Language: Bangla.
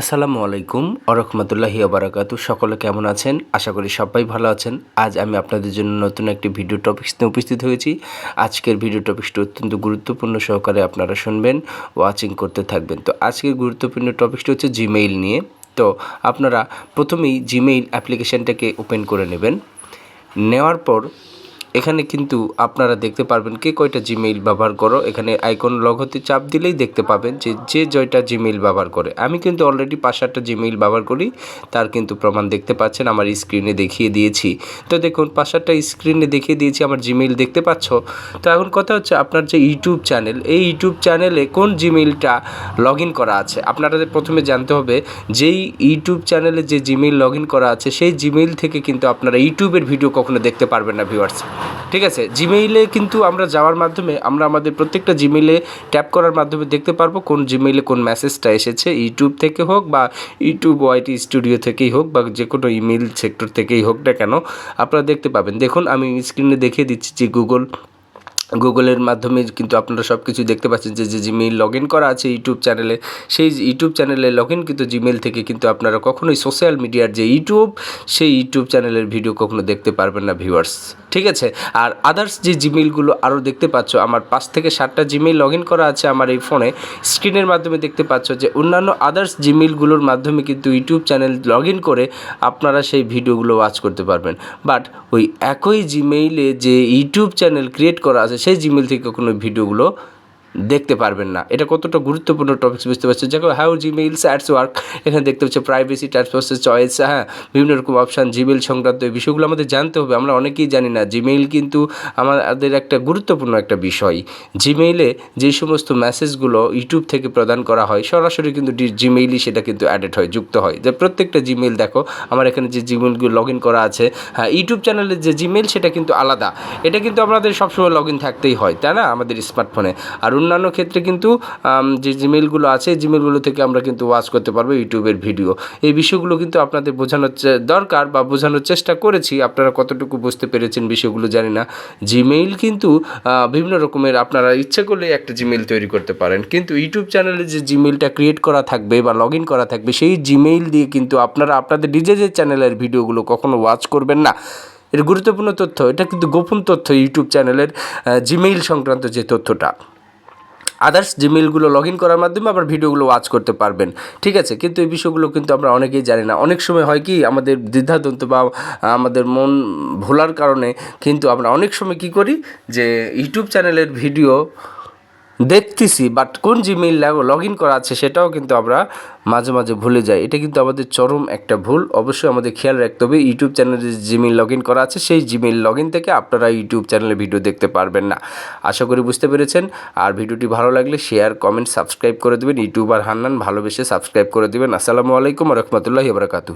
আসসালামু আলাইকুম আরহামতুল্লাহি আবরাকাতু সকলে কেমন আছেন? আশা করি সবাই ভালো আছেন। আজ আমি আপনাদের জন্য নতুন একটি ভিডিও টপিক্স নিয়ে উপস্থিত হয়েছি। আজকের ভিডিও টপিক্সটি অত্যন্ত গুরুত্বপূর্ণ সহকারে আপনারা শুনবেন ওয়াচিং করতে থাকবেন। তো আজকের গুরুত্বপূর্ণ টপিকটি হচ্ছে জিমেইল নিয়ে। তো আপনারা প্রথমেই জিমেইল অ্যাপ্লিকেশানটাকে ওপেন করে নেবেন। নেওয়ার পর এখানে কিন্তু আপনারা দেখতে পারবেন কে কয়টা জিমেইল ব্যবহার করো। এখানে আইকন লগ হতে চাপ দিলেই দেখতে পাবেন যে যে জয়টা জিমেইল ব্যবহার করে। আমি কিন্তু অলরেডি পাঁচ সাতটা জিমেইল ব্যবহার করি, তার কিন্তু প্রমাণ দেখতে পাচ্ছেন, আমার স্ক্রিনে দেখিয়ে দিয়েছি। তো দেখুন, পাঁচ সাতটা স্ক্রিনে দেখিয়ে দিয়েছি, আমার জিমেইল দেখতে পাচ্ছ? তো এখন কথা হচ্ছে আপনার যে ইউটিউব চ্যানেল এই ইউটিউব চ্যানেলে কোন জিমেইলটা লগ ইন করা আছে? আপনাদের প্রথমে জানতে হবে, যেই ইউটিউব চ্যানেলে যে জিমেইল লগ ইন করা আছে, সেই জিমেইল থেকে কিন্তু আপনারা ইউটিউবের ভিডিও কখনো দেখতে পারবেন না ভিউয়ার্স ঠিক আছে জিমেইলে কিন্তু আমরা যাওয়ার মাধ্যমে, আমরা আমাদের প্রত্যেকটা জিমেইলে ট্যাপ করার মাধ্যমে দেখতে পারব কোন জিমেইলে কোন মেসেজটা এসেছে ইউটিউব থেকে হোক বা ইউটিউব ওয়াইটি স্টুডিও থেকেই হোক বা যে কোনো ইমেল সেক্টর থেকেই হোক না কেন, আপনারা দেখতে পাবেন। দেখুন, আমি স্ক্রিনে দেখিয়ে দিচ্ছি যে গুগল গুগলের মাধ্যমে কিন্তু আপনারা সব কিছু দেখতে পাচ্ছেন যে যে জিমেইল লগ ইন করা আছে ইউটিউব চ্যানেলে সেই ইউটিউব চ্যানেলে লগ ইন কিন্তু জিমেইল থেকে কিন্তু আপনারা কখনোই সোশ্যাল মিডিয়ার যে ইউটিউব সেই ইউটিউব চ্যানেলের ভিডিও কখনো দেখতে পারবেন না ভিউয়ার্স ঠিক আছে? আর আদার্স যে জিমেইলগুলো আরও দেখতে পাচ্ছ, আমার পাঁচ থেকে সাতটা জিমেইল লগ ইন করা আছে আমার এই ফোনে স্ক্রিনের মাধ্যমে দেখতে পাচ্ছ যে, অন্যান্য আদার্স জিমেইলগুলোর মাধ্যমে কিন্তু ইউটিউব চ্যানেল লগ ইন করে আপনারা সেই ভিডিওগুলো ওয়াচ করতে পারবেন। বাট ওই একই জিমেইলে যে ইউটিউব চ্যানেল ক্রিয়েট করা আছে সেই জিমেল থেকে কোনো ভিডিওগুলো দেখতে পারবেন না। এটা কতটা গুরুত্বপূর্ণ টপিকস বুঝতে পারছেন? দেখো হাউ জিমেইলস অ্যাডস ওয়ার্ক এখানে দেখতে পাচ্ছি প্রাইভেসি ট্রান্সফার্সের চয়েস হ্যাঁ বিভিন্ন রকম অপশান জিমেইল সংক্রান্ত এই বিষয়গুলো আমাদের জানতে হবে। আমরা অনেকেই জানি না জিমেইল কিন্তু আমাদের একটা গুরুত্বপূর্ণ একটা বিষয়। জিমেইলে যে সমস্ত মেসেজগুলো ইউটিউব থেকে প্রদান করা হয়, সরাসরি কিন্তু জিমেইলই সেটা কিন্তু অ্যাডেড হয়, যুক্ত হয়। যে প্রত্যেকটা জিমেইল দেখো, আমার এখানে যে জিমেইলগুলো লগ ইন করা আছে হ্যাঁ ইউটিউব চ্যানেলের যে জিমেইল সেটা কিন্তু আলাদা। এটা কিন্তু আমাদের সবসময় লগ ইন থাকতেই হয়, তাই না? আমাদের স্মার্টফোনে আর অন্যান্য ক্ষেত্রে কিন্তু যে জিমেলগুলো আছে জিমেলগুলো থেকে আমরা কিন্তু ওয়াচ করতে পারব ইউটিউবের ভিডিও এই বিষয়গুলো কিন্তু আপনাদের বোঝানোর দরকার বা বোঝানোর চেষ্টা করেছি। আপনারা কতটুকু বুঝতে পেরেছেন বিষয়গুলো জানি না। জিমেইল কিন্তু বিভিন্ন রকমের আপনারা ইচ্ছে করলে একটা জিমেইল তৈরি করতে পারেন। কিন্তু ইউটিউব চ্যানেলে যে জিমেইলটা ক্রিয়েট করা থাকবে বা লগ ইন করা থাকবে, সেই জিমেইল দিয়ে কিন্তু আপনারা আপনাদের ডিজে চ্যানেলের ভিডিওগুলো কখনো ওয়াচ করবেন না। এর গুরুত্বপূর্ণ তথ্য, এটা কিন্তু গোপন তথ্য ইউটিউব চ্যানেলের জিমেইল সংক্রান্ত যে তথ্যটা। আদার্স জিমেলগুলো লগ ইন করার মাধ্যমে আবার ভিডিওগুলো ওয়াচ করতে পারবেন। ঠিক আছে? কিন্তু এই বিষয়গুলো কিন্তু আমরা অনেকেই জানি না। অনেক সময় হয় কি, আমাদের দ্বিধাদ্বন্দ্ব বা আমাদের মন ভোলার কারণে কিন্তু আমরা অনেক সময় কি করি যে ইউটিউব চ্যানেলের ভিডিও দেখতেছি বাট কোন জিমেইল লগ ইন করা আছে সেটাও কিন্তু আমরা মাঝে মাঝে ভুলে যাই। এটা কিন্তু আমাদের চরম একটা ভুল। অবশ্যই আমাদের খেয়াল রাখতে হবে ইউটিউব চ্যানেলে জিমেইল লগ ইন করা আছে, সেই জিমেইল লগ ইন থেকে আপনারা ইউটিউব চ্যানেলে ভিডিও দেখতে পারবেন না। আশা করি বুঝতে পেরেছেন। আর ভিডিওটি ভালো লাগলে শেয়ার কমেন্ট সাবস্ক্রাইব করে দেবেন। ইউটিউবার হান্নান ভালোবেসে সাবস্ক্রাইব করে দেবেন। আসসালামু আলাইকুম রহমতুল্লাহি বারাকাতু